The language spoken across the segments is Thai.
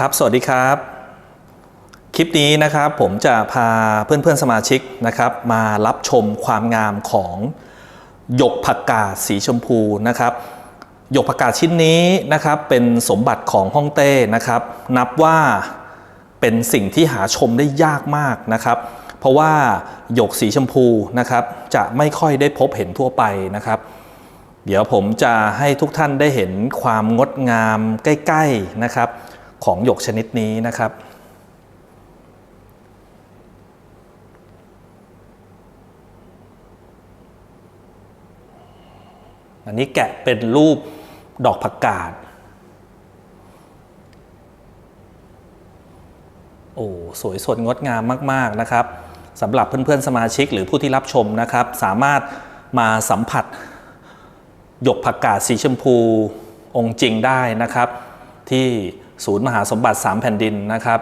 ครับ สวัสดีครับ คลิปนี้นะครับผมจะพาเพื่อนๆสมาชิกนะครับ มารับชมความงามของหยกผักกาดสีชมพูนะครับหยกผักกาดชิ้นนี้นะครับ เป็นสมบัติของฮ่องเต้นะครับ นับว่าเป็นสิ่งที่หาชมได้ยากมากนะครับ เพราะว่าหยกสีชมพูนะครับ จะไม่ค่อยได้พบเห็นทั่วไปนะครับ เดี๋ยวผมจะให้ทุกท่านได้เห็นความงดงามใกล้ ๆนะครับ ของหยกชนิดนี้นะครับ อันนี้แกะเป็นรูปดอกผักกาด โอ้ สวยสดงดงามมาก ๆ นะครับสำหรับเพื่อน ๆ สมาชิกหรือผู้ที่รับชมนะครับ สามารถมาสัมผัส หยกผักกาดสีชมพูองค์จริงได้นะครับ ที่ ศูนย์มหาสมบัติ 3 แผ่นดินนะครับ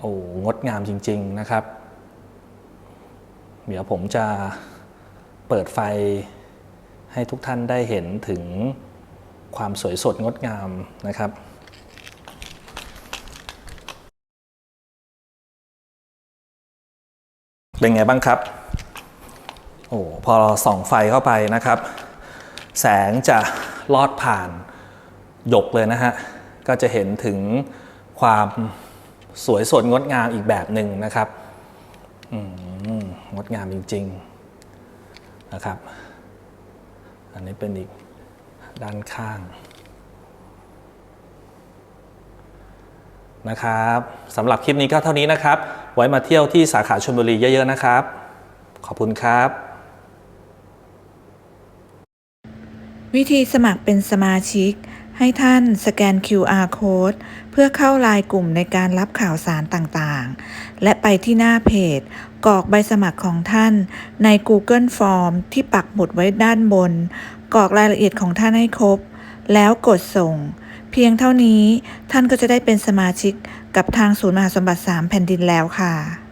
โอ้งดงามจริง ๆนะครับ เดี๋ยวผมจะเปิดไฟให้ทุกท่านได้เห็นถึงความสวยสดงดงามนะครับเป็นไงบ้างครับ โอ้ พอส่องไฟเข้าไปนะครับ แสงจะ ลอดผ่านหยกเลยนะฮะ ก็จะเห็นถึงความสวยสดงดงามอีกแบบหนึ่งนะครับงดงามจริง ๆนะครับ อันนี้เป็นอีกด้านข้างนะครับสำหรับคลิปนี้ก็เท่านี้นะครับ ไว้มาเที่ยวที่สาขาชลบุรีเยอะ ๆ นะครับ ขอบคุณครับ วิธีสมัครเป็นสมาชิก ให้ท่านสแกน QR code เพื่อเข้าลายกลุ่มในการรับข่าวสารต่างๆ และไปที่หน้าเพจกรอกใบสมัครของท่านใน Google Form ที่ปักหมุดไว้ด้านบน กรอกรายละเอียดของท่านให้ครบ แล้วกดส่ง เพียงเท่านี้ท่านก็จะได้เป็นสมาชิกกับทางศูนย์มหาสมบัติ 3 แผ่นดินแล้วค่ะ